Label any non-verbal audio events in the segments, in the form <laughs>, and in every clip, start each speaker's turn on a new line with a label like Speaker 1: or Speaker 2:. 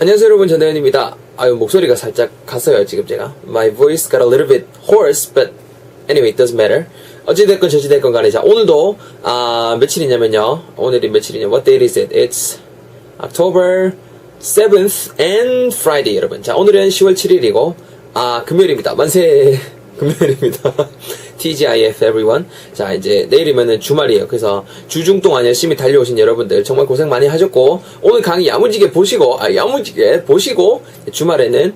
Speaker 1: 안녕하세요 여러분 전대현입니다. 아유 목소리가 살짝 갔어요 지금 제가. My voice got a little bit hoarse, but anyway it doesn't matter. 어찌됐건 저찌됐건 간에 자 오늘도 아 며칠이냐면요. 오늘이 며칠이냐? What date is it? It's October 7th and Friday 여러분. 자 오늘은 10월 7일이고 아 금요일입니다. 만세 <laughs> 금요일입니다. TGIF everyone. 자, 이제 내일이면은 주말이에요. 그래서 주중 동안 열심히 달려오신 여러분들 정말 고생 많이 하셨고, 오늘 강의 야무지게 보시고, 아, 야무지게 보시고, 주말에는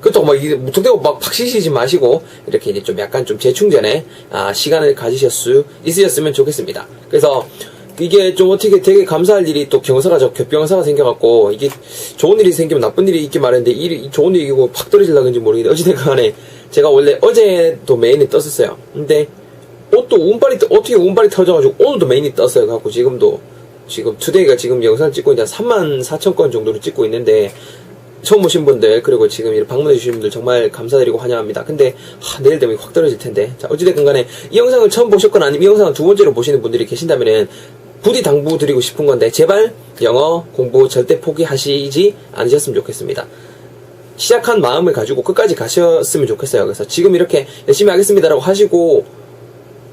Speaker 1: 그렇다고 막 이게 무턱대고 막 박시시지 마시고 이렇게 이제 좀 약간 좀 재충전에 아, 시간을 가지실 수 있으셨으면 좋겠습니다. 그래서 이게 좀 어떻게 되게 감사할 일이 또 경사가 저 겹경사가 생겨갖고 이게 좋은 일이 생기면 나쁜 일이 있긴 마련인데 일이 좋은 일이고 팍 떨어질라는지 모르겠는데 어찌됐건 간에 제가 원래 어제도 메인이 떴었어요. 근데 옷도 운빨이 떠- 어떻게 운빨이 터져가지고 오늘도 메인이 떴어요. 갖고 지금도 지금 투데이가 지금 영상 찍고 있는 3만 4천 건 정도로 찍고 있는데 처음 오신 분들 그리고 지금 방문해 주신 분들 정말 감사드리고 환영합니다. 근데 하, 내일 되면 확 떨어질 텐데 자 어찌됐건 간에 이 영상을 처음 보셨거나 아니면 이 영상을 두 번째로 보시는 분들이 계신다면은 부디 당부드리고 싶은 건데 제발 영어 공부 절대 포기하시지 않으셨으면 좋겠습니다. 시작한 마음을 가지고 끝까지 가셨으면 좋겠어요. 그래서 지금 이렇게 열심히 하겠습니다라고 하시고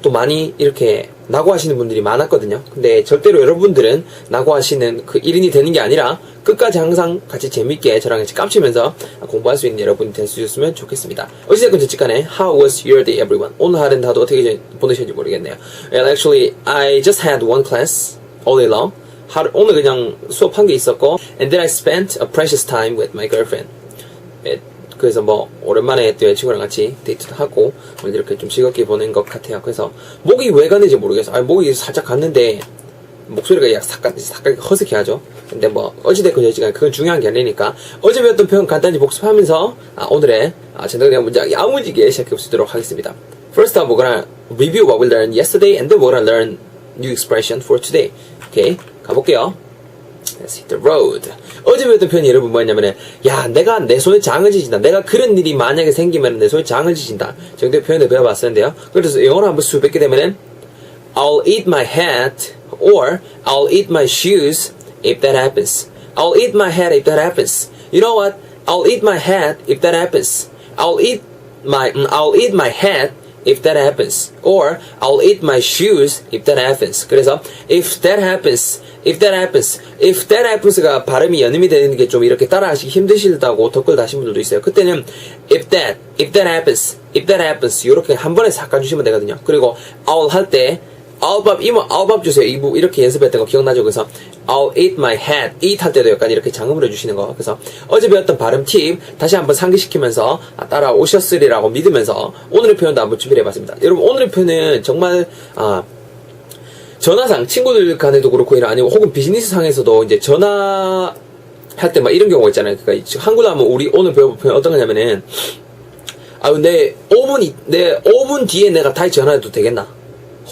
Speaker 1: 또 많이 이렇게 낙오하시는 분들이 많았거든요. 근데 절대로 여러분들은 낙오하시는 그 1인이 되는 게 아니라 끝까지 항상 같이 재밌게 저랑 같이 깜치면서 공부할 수 있는 여러분이 될 수 있으면 좋겠습니다. 어찌됐건 저찌간에 How was your day everyone? 오늘 하루는 다들 어떻게 전- 보내셨는지 모르겠네요. Well, actually, I just had one class all day long. 하루, 오늘 그냥 수업한 게 있었고 And then I spent a precious time with my girlfriend. 예, 그래서 뭐 오랜만에 또 여자친구랑 같이 데이트도 하고 오늘 이렇게 좀 즐겁게 보낸 것 같아요. 그래서 목이 왜 갔는지 모르겠어요. 아니 목이 살짝 갔는데 목소리가 약 삭각 삭각 허스키 하죠. 근데 뭐 어찌됐건 여지간 그건 중요한 게 아니니까 어제 배웠던 표현 간단히 복습하면서 아, 오늘의 아, 전달된 문장 야무지게 시작해 보도록 하겠습니다. First up, we're gonna review what we learned yesterday, and then we're gonna learn new expression for today. 오케이, 가볼게요. Let's hit the road. 어제 배웠던 표현이 여러분 뭐였냐면은, 야, 내가 내 손에 장을 지진다. 내가 그런 일이 만약에 생기면 내 손에 장을 지진다. 정도의 표현을 배워봤었는데요. 그래서 영어로 한번 수업 뵙게 되면은, I'll eat my hat, or I'll eat my shoes if that happens. I'll eat my hat if that happens. You know what? I'll eat my hat if that happens. I'll eat my, mm, I'll eat my hat if that happens. Or I'll eat my shoes if that happens. 그래서 if that happens, if that happens, if that happens가 발음이 연음이 되는 게 좀 이렇게 따라하시기 힘드시다고 댓글 다신 분들도 있어요. 그때는 if that, if that happens, if that happens 이렇게 한 번에 삭아주시면 되거든요. 그리고 I'll 할때 아우밥 이모 아우밥 주세요 이부 이렇게 연습했던 거 기억나죠? 그래서 I'll eat my hat. eat 할 때도 약간 이렇게 장음을 해주시는 거. 그래서 어제 배웠던 발음 팁 다시 한번 상기시키면서 아, 따라오셨으리라고 믿으면서 오늘의 표현도 한번 준비를 해봤습니다. 여러분 오늘의 표현은 정말 아 전화상 친구들 간에도 그렇고 아니면 혹은 비즈니스 상에서도 이제 전화 할 때 막 이런 경우가 있잖아요. 그러니까 한글로 하면 우리 오늘 배워볼 표현 어떤 거냐면은 아유 내 5분 내 5분 뒤에 내가 다시 전화해도 되겠나?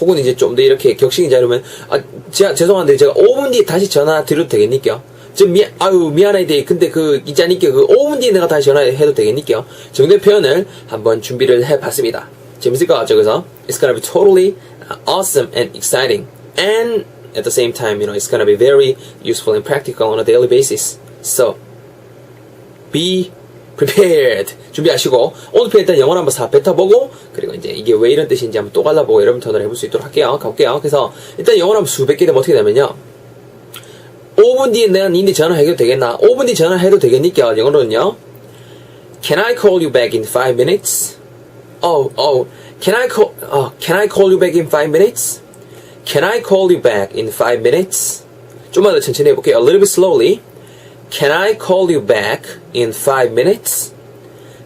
Speaker 1: 혹은 이제 좀 더 이렇게 격식이자 이러면 아 제가 죄송한데 제가 5분 뒤에 다시 전화 드려도 되겠니까? 좀 미, 아유 미안하대 근데 그 있자니까 그 5분 뒤에 내가 다시 전화해도 되겠니까? 정도의 표현을 한번 준비를 해봤습니다. 재밌을 것 같죠? 그래서 it's gonna be totally uh, awesome and exciting and at the same time you know it's gonna be very useful and practical on a daily basis. So be prepared 준비하시고 오늘 편 일단 영어를 한번 싹 뱉어보고 그리고 이제 이게 왜 이런 뜻인지 한번 또 갈라보고 여러분 턴을 해볼 수 있도록 할게요 가볼게요 그래서 일단 영어를 한번 수백 개 되면 어떻게 되면요 5분 뒤에 내가 니네 전화해도 되겠나 5분 뒤에 전화해도 되겠니까 영어로는요 Can I call you back in 5 minutes? Oh, oh, can I call, oh, can I call you back in 5 minutes? Can I call you back in 5 minutes? 좀만 더 천천히 해볼게요. A little bit slowly. Can I call you back in 5 minutes?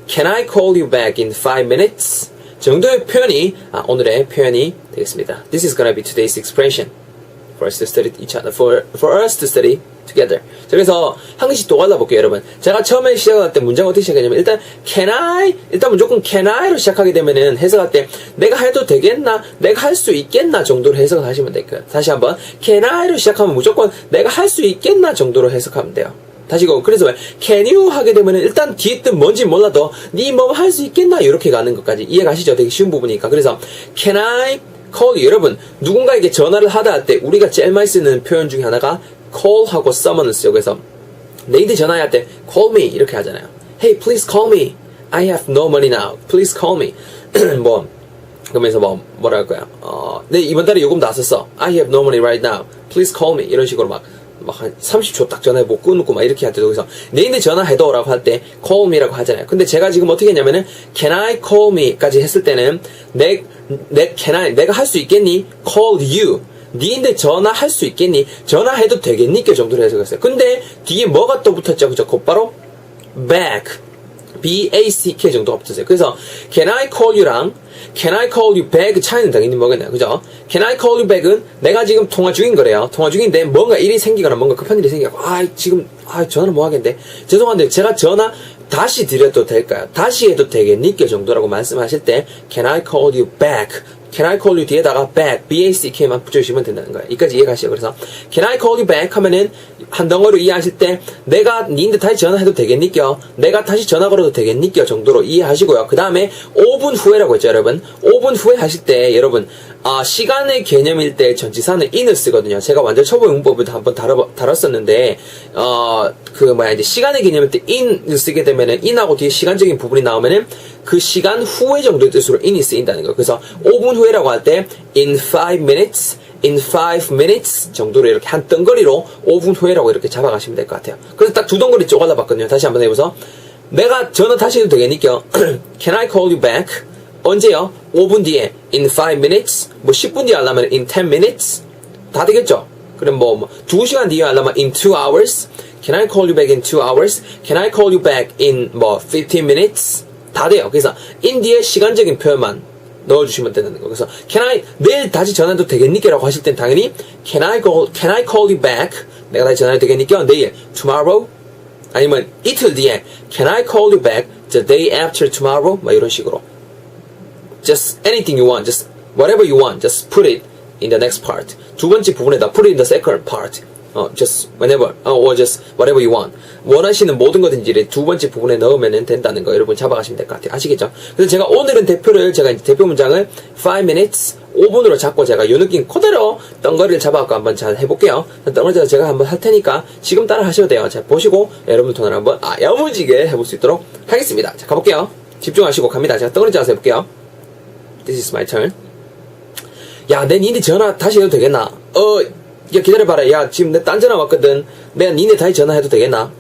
Speaker 1: Can I call you back in 5 minutes? 정도의 표현이 아, 오늘의 표현이 되겠습니다. This is gonna be today's expression for us to study each other, for for us to study together. 자, 그래서 한 개씩 또 갈라볼게요, 여러분. 제가 처음에 시작할 때 문장 어떻게 시작하냐면 일단 can I 일단 무조건 can I로 시작하게 되면은 해석할 때 내가 해도 되겠나, 내가 할 수 있겠나 정도로 해석을 하시면 될 거예요. 다시 한번 can I로 시작하면 무조건 내가 할 수 있겠나 정도로 해석하면 돼요. 다시 고 그래서 왜 can you 하게 되면은 일단 뒤에 뜻 뭔지 몰라도 니뭐할 수 있겠나 이렇게 가는 것까지 이해가시죠? 되게 쉬운 부분이니까 그래서 can I call 여러분 누군가에게 전화를 하다 할 때 우리가 제일 많이 쓰는 표현 중에 하나가 call하고 summon을 써요 그래서 내인데 전화할 때 call me 이렇게 하잖아요. Hey, please call me. I have no money now. Please call me. <clears throat> 뭐 그러면서 뭐 거야? 어, 내 이번 달에 요금 다 썼어. I have no money right now. Please call me. 이런 식으로 막 막 한 30초 딱 전화해 못 끊고 막 이렇게 할 때도 그래서 내인데 전화해도 라고 할 때 call me라고 하잖아요. 근데 제가 지금 어떻게 했냐면은 can I call me까지 했을 때는 내 내 can I 내가 할 수 있겠니? call you. 니인데 전화할 수 있겠니? 전화해도 되겠니? 그 정도로 해석했어요. 근데 뒤에 뭐가 또 붙었죠? 그죠? 곧바로 back. B-A-C-K 정도가 붙었어요. 그래서 can I call you랑 can I call you back 차이는 당연히 뭐겠나요? 그죠? can I call you back은 내가 지금 통화 중인 거래요. 통화 중인데 뭔가 일이 생기거나 뭔가 급한 일이 생기고 아 지금 아 전화를 뭐 하겠는데 죄송한데 제가 전화 다시 드려도 될까요? 다시 해도 되겠니? 그 정도라고 말씀하실 때 can I call you back Can I call you 뒤에다가 back, B-A-C-K만 붙여주시면 된다는 거예요. 여기까지 이해가시죠? 그래서 Can I call you back 하면은 한 덩어리로 이해하실 때 내가 니인데 다시 전화해도 되겠니껴? 내가 다시 전화 걸어도 되겠니껴? 정도로 이해하시고요. 그 다음에 5분 후에라고 했죠, 여러분. 5분 후에 하실 때 여러분 아, 시간의 개념일 때 전치사는 in을 쓰거든요. 제가 완전 초보 용법을 한번 다뤄, 다뤘었는데 어, 그 뭐야 이제 시간의 개념일 때 in을 쓰게 되면은 in하고 뒤에 시간적인 부분이 나오면은 그 시간 후에 정도의 뜻으로 in이 쓰인다는 거예요. 그래서 5분 후에라고 할 때 in 5 minutes, in 5 minutes 정도로 이렇게 한 덩거리로 5분 후에라고 이렇게 잡아가시면 될 것 같아요. 그래서 딱 두 덩거리 쪼갈라 봤거든요. 다시 한번 해보서 내가 전화 다시 해도 되겠니까? <clears throat> Can I call you back? 언제요? 5분 뒤에 in 5 minutes 뭐 10분 뒤에 하려면 in 10 minutes 다 되겠죠? 그럼 뭐, 뭐 2시간 뒤에 하려면 in 2 hours Can I call you back in 2 hours? Can I call you back in 뭐 15 minutes? 다 돼요. 그래서 in 뒤에 시간적인 표현만 넣어주시면 된다는 거. 그래서 can I 내일 다시 전화해도 되겠니께라고 하실 땐 당연히 can I call can I call you back? 내가 다시 전화해도 되겠니까? 내일 tomorrow 아니면 이틀 뒤에 can I call you back the day after tomorrow? 뭐 이런 식으로 just anything you want, just whatever you want, just put it in the next part. 두 번째 부분에다 put it in the second part. 어, just whenever, 어, or just whatever you want. 원하시는 모든 것인지를 두 번째 부분에 넣으면 된다는 거 여러분 잡아가시면 될 것 같아요. 아시겠죠? 그래서 제가 오늘은 대표를, 제가 이제 대표 문장을 5 minutes, 5분으로 잡고 제가 요 느낌 그대로 덩거리를 잡아갖고 한번 잘 해볼게요. 덩거리 제가 한번 할 테니까 지금 따라 하셔도 돼요. 자, 보시고 여러분 톤을 한번 아, 야무지게 해볼 수 있도록 하겠습니다. 자, 가볼게요. 집중하시고 갑니다. 제가 덩거리 잡아서 해볼게요. This is my turn. 야, 내 니네 전화 다시 해도 되겠나? 어, 야, 기다려봐라. 야, 지금 내 딴 전화 왔거든. 내가 니네 다시 전화해도 되겠나?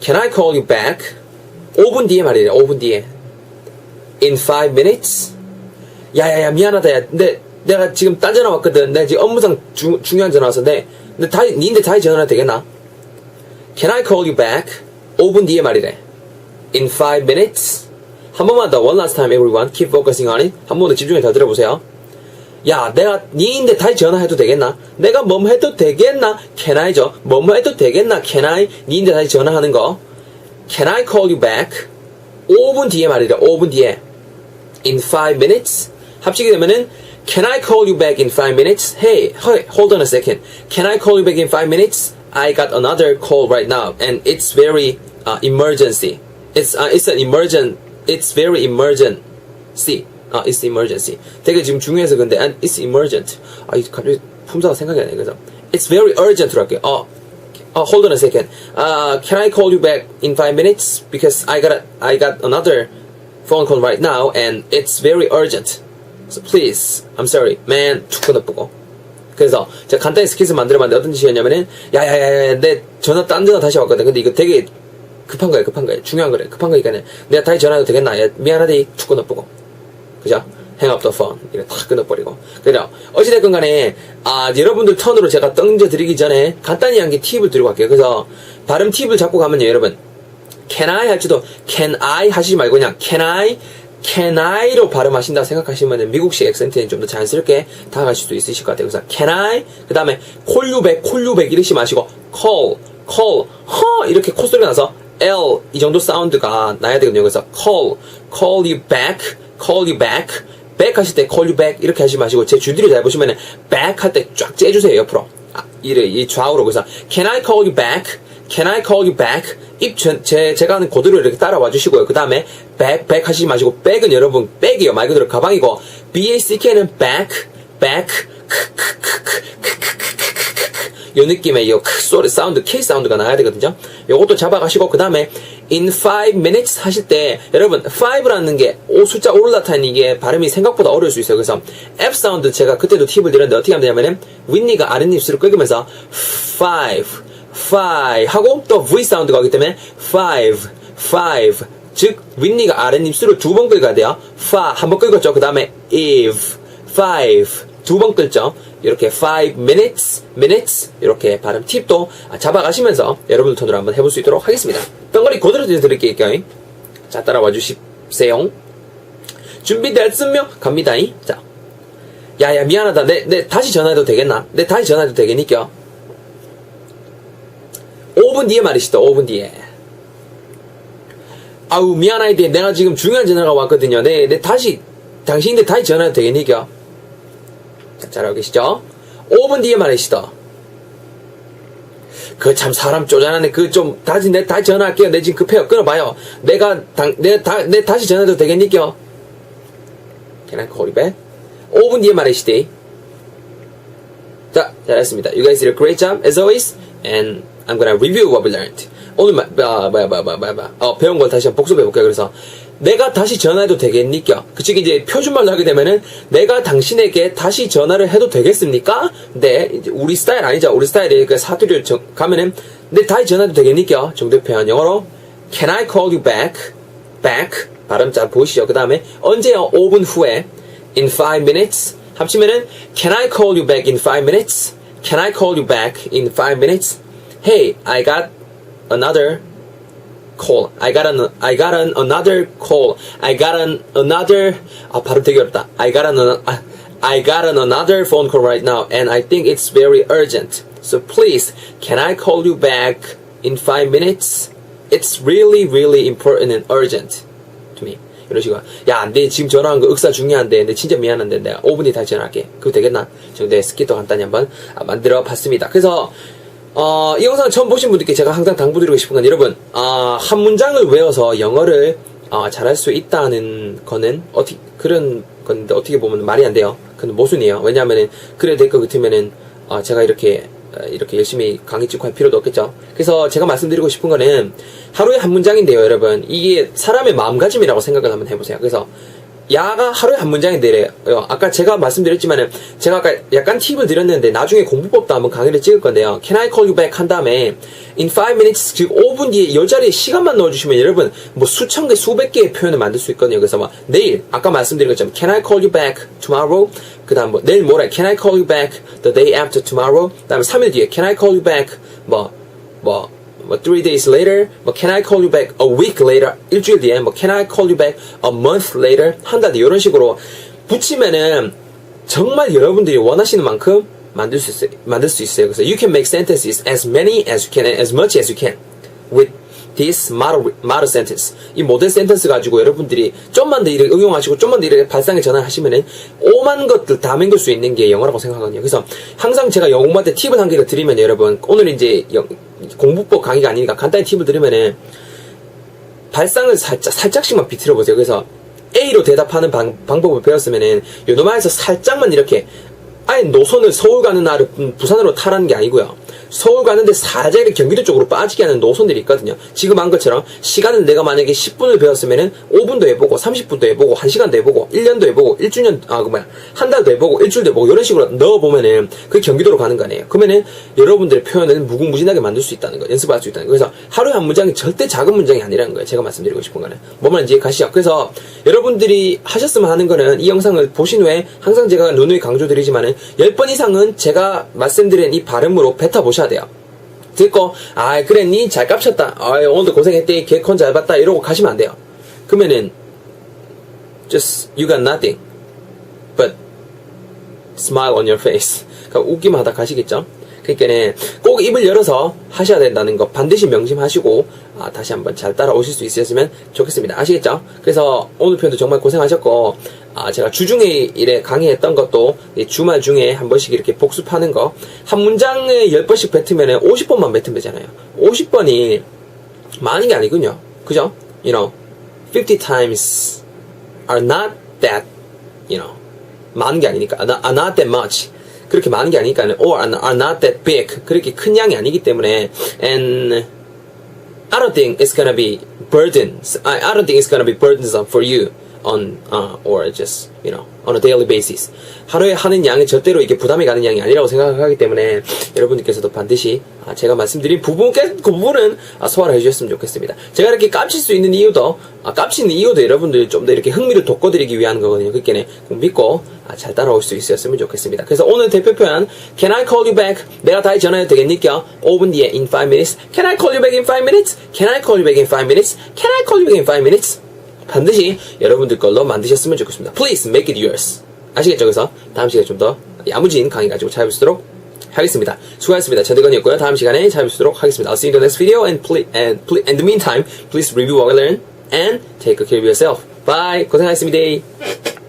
Speaker 1: Can I call you back? 5분 뒤에 말이래, 5분 뒤에. In 5 minutes? 야, 야, 야, 미안하다. 야, 근데 내가 지금 딴 전화 왔거든. 내가 지금 업무상 주, 중요한 전화 와서 내, 근데 다시, 니네 다시 전화해도 되겠나? Can I call you back? 5분 뒤에 말이래. In 5 minutes? 한 번만 더, one last time everyone. Keep focusing on it. 한 번 더 집중해 더 들어보세요. 야, 내가 니인데 다시 전화해도 되겠나? 내가 뭐뭐 해도 되겠나? Can I죠. 뭐뭐 해도 되겠나? Can I? 니인데 다시 전화하는 거. Can I call you back? 5분 뒤에 말이래. 5분 뒤에. In 5 minutes? 합치게 되면은 Can I call you back in 5 minutes? Hey, hey, hold on a second. Can I call you back in 5 minutes? I got another call right now and it's very uh, emergency. It's uh, it's an emergent. It's very emergency. 아, it's emergency. 되게 지금 중요해서 근데 and it's emergent. 아, 이 갑자기 품사가 생각이 안 나요. 그래서 it's very urgent로 할게요. 어, 어, hold on a second. Uh, can I call you back in five minutes? Because I got a, I got another phone call right now and it's very urgent. So please, I'm sorry, man. 툭 끊어보고. 그래서 제가 간단히 스케줄 만들어봤는데 어떤 짓이었냐면은 야야야야 내 전화 딴 전화 다시 왔거든. 근데 이거 되게 급한 거야, 급한 거야, 중요한 거래, 급한 거니까 내가 다시 전화해도 되겠나? 야, 미안하대, 툭 끊어보고. 그죠? hang up the phone. 이렇게 탁 끊어버리고. 그죠? 어찌됐건 간에, 아, 여러분들 턴으로 제가 던져드리기 전에 간단히 한개 팁을 드리고 갈게요. 그래서 발음 팁을 잡고 가면요, 여러분. can I 할지도 can I 하시지 말고 그냥 can I, can I로 발음하신다 생각하시면 미국식 액센트는 좀 더 자연스럽게 다가갈 수도 있으실 것 같아요. 그래서 can I, 그 다음에 call you back, you back 이러시 마시고 call, call, 허 이렇게 콧소리가 나서 L 이 정도 사운드가 나야 되거든요. 그래서 call, call you back, call you back, back 하실 때 call you back 이렇게 하지 마시고 제 주디를 잘 보시면은 back 할 때 쫙 째주세요 옆으로. 아, 이래 이 좌우로 그래서 can I call you back? Can I call you back? 입 제, 제 제가 하는 그대로 이렇게 따라와 주시고요. 그 다음에 back back 하시지 마시고 백은 여러분 백이요 말 그대로 가방이고 B A C K는 back back 요 느낌의 요 크- 소리 사운드 K 사운드가 나야 되거든요. 요것도 잡아가시고 그 다음에 in 5 minutes 하실 때 여러분 5라는 게 오 숫자 올라타는 이게 발음이 생각보다 어려울 수 있어요. 그래서 F 사운드 제가 그때도 팁을 드렸는데 어떻게 하면 되냐면은 윗니가 아랫입술을 끄면서 5 5 하고 또 V 사운드가 오기 때문에 5 5 즉 윗니가 아랫입술을 두번 긁어야 돼요. 5 한번 긁었죠. 그 다음에 if 5 두 번 끌죠. 이렇게 5 minutes, minutes 이렇게 발음 팁도 잡아가시면서 여러분들 톤으로 한번 해볼 수 있도록 하겠습니다. 덩어리 그대로 드릴게요. 자 따라와 주십세요. 준비됐으면 갑니다. 자, 야야 미안하다. 내, 내 다시 전화해도 되겠나? 내 다시 전화해도 되겠니까? 5분 뒤에 말이시다. 5분 뒤에. 아우 미안하게 내가 지금 중요한 전화가 왔거든요. 내, 내 다시 당신인데 다시 전화해도 되겠니까? 자, 잘하고 계시죠? 5분 뒤에 말이시다. 그 참 사람 쪼잔하네. 그 좀 다시 내 다시 전화할게요. 내 지금 급해요. 끊어봐요. 내가 당, 내, 다, 내 다시 전화해도 되겠니까? Can I call you back? 5분 뒤에 말이시대. 자, 잘했습니다. You guys did a great job as always, and I'm gonna review what we learned. 오늘 마, 아, 뭐야, 뭐야, 뭐야, 뭐야. 어, 배운 걸 다시 한번 복습해볼게요. 그래서, 내가 다시 전화해도 되겠니까? 그치, 이제 표준말로 하게 되면은, 내가 당신에게 다시 전화를 해도 되겠습니까? 네, 이제 우리 스타일 아니죠. 우리 스타일이 그 사투리를 정- 가면은, 내 다시 전화해도 되겠니까? 정도 표현 영어로, Can I call you back? back. 발음 잘 보이시죠? 그 다음에, 언제요? 5분 후에, in 5 minutes. 합치면은, Can I call you back in 5 minutes? Can I call you back in 5 minutes? Hey, I got another call. I got an I got an another call. I got an another 아 발음 되게 어렵다. I got an 아, I got an another phone call right now and I think it's very urgent. So please, can I call you back in 5 minutes? It's really really important and urgent to me. 이런 식으로 야, 내 지금 전화한 거 억사 중요한데 내 진짜 미안한데 내가 5분 뒤에 다시 전화할게. 그거 되겠나? 정도의 스키도 간단히 한번 아, 만들어 봤습니다. 그래서 어, 이 영상을 처음 보신 분들께 제가 항상 당부드리고 싶은 건 여러분, 아, 한 문장을 외워서 영어를 어, 잘할 수 있다는 거는 어떻게 그런 건데 어떻게 보면 말이 안 돼요. 그건 모순이에요. 왜냐하면은 그래 될 것 같으면은 어, 제가 이렇게 어, 이렇게 열심히 강의 찍고 할 필요도 없겠죠. 그래서 제가 말씀드리고 싶은 거는 하루에 한 문장인데요, 여러분. 이게 사람의 마음가짐이라고 생각을 한번 해보세요. 그래서 야가 하루에 한 문장인데요. 아까 제가 말씀드렸지만은 제가 아까 약간 팁을 드렸는데 나중에 공부법도 한번 강의를 찍을 건데요. Can I call you back 한 다음에 in 5 minutes 즉 5분 뒤에 이 자리에 시간만 넣어주시면 여러분 뭐 수천 개 수백 개의 표현을 만들 수 있거든요. 그래서 막 내일 아까 말씀드린 것처럼 Can I call you back tomorrow? 그 다음 뭐 내일 모레 Can I call you back the day after tomorrow? 그 다음에 3일 뒤에 Can I call you back 뭐 뭐, 뭐, three days later, 뭐, can I call you back a week later, 일주일 뒤에, 뭐, can I call you back a month later, 한달 뒤, 이런 식으로 붙이면은, 정말 여러분들이 원하시는 만큼 만들 수 있어요. 만들 수 있어요. 그래서 you can make sentences as many as you can and as much as you can with this model, model sentence. 이 모델 센텐스 가지고 여러분들이 좀만 더 이렇게 응용하시고 좀만 더 이렇게 발상에 전환하시면은 오만 것들 다 맹글 수 있는 게 영어라고 생각하거든요. 그래서 항상 제가 영어 공부할 때 팁을 한 개를 드리면 여러분 오늘 이제 영- 공부법 강의가 아니니까 간단히 팁을 드리면은 발상을 살짝, 살짝씩만 비틀어 보세요. 그래서 A로 대답하는 방, 방법을 배웠으면은 요노마에서 살짝만 이렇게 아예 노선을 서울 가는 날을 음, 부산으로 타라는 게 아니고요. 서울 가는데 이렇게 경기도 쪽으로 빠지게 하는 노선들이 있거든요. 지금 한 것처럼 시간을 내가 만약에 10분을 배웠으면은 5분도 해보고 30분도 해보고 1시간도 해보고 1년도 해보고 1주년 아그 뭐야 한 달도 해보고 일주일도 해보고 이런 식으로 넣어보면은 그 경기도로 가는 거 아니에요. 그러면은 여러분들의 표현을 무궁무진하게 만들 수 있다는 거 연습할 수 있다는 거 그래서 하루에 한 문장이 절대 작은 문장이 아니라는 거예요. 제가 말씀드리고 싶은 거는 뭔 말인지 가시죠. 그래서 여러분들이 하셨으면 하는 거는 이 영상을 보신 후에 항상 제가 누누이 강조드리지만은 10번 이상은 제가 말씀드린 이 발음으로 뱉어보셔 야 돼요. 듣고 아 그래 니 잘 깝쳤다. 아 오늘도 고생했대. 개콘 잘 봤다. 이러고 가시면 안 돼요. 그러면은 just you got nothing. But smile on your face. 그러니까 웃기만 하다 가시겠죠 그러니까는 꼭 입을 열어서 하셔야 된다는 거 반드시 명심하시고 아, 다시 한번 잘 따라오실 수 있으셨으면 좋겠습니다. 아시겠죠? 그래서 오늘 표현도 정말 고생하셨고 아, 제가 주중에 일에 강의했던 것도 이 주말 중에 한 번씩 이렇게 복습하는 거 한 문장에 10번씩 뱉으면 50번만 뱉으면 되잖아요. 50번이 많은 게 아니군요. 그죠? You know 50 times are not that you know 많은 게 아니니까 are are not that much 그렇게 많은 게 아니니까 or are not that big 그렇게 큰 양이 아니기 때문에 and I don't think it's gonna be burdens. I, I don't think it's gonna be burdensome for you on uh, or just you know on a daily basis. 하루에 하는 양은 절대로 이게 부담이 가는 양이 아니라고 생각하기 때문에 여러분들께서도 반드시 아, 제가 말씀드린 부분 그 부분은 아, 소화를 해주셨으면 좋겠습니다. 제가 이렇게 깜칠 수 있는 이유도 아, 깜치는 이유도 여러분들 좀더 이렇게 흥미를 돋궈드리기 위한 거거든요. 그렇게 꼭 믿고 아, 잘 따라올 수 있었으면 좋겠습니다. 그래서 오늘 대표 표현 Can I call you back? 내가 다시 전화해도 되겠니까? 5분 뒤에 in 5 minutes. Can I call you back in 5 minutes? Can I call you back in 5 minutes? Can I call you back in 5 minutes? 반드시 여러분들 걸로 만드셨으면 좋겠습니다. Please make it yours. 아시겠죠? 그래서 다음 시간에 좀 더 야무진 강의 가지고 찾아뵙도록 하겠습니다. 수고하셨습니다. 전대건이었고요. 다음 시간에 찾아뵙도록 하겠습니다. I'll see you in the next video and please, and please, in the meantime, please review what I learned and take care of yourself. Bye. 고생하셨습니다.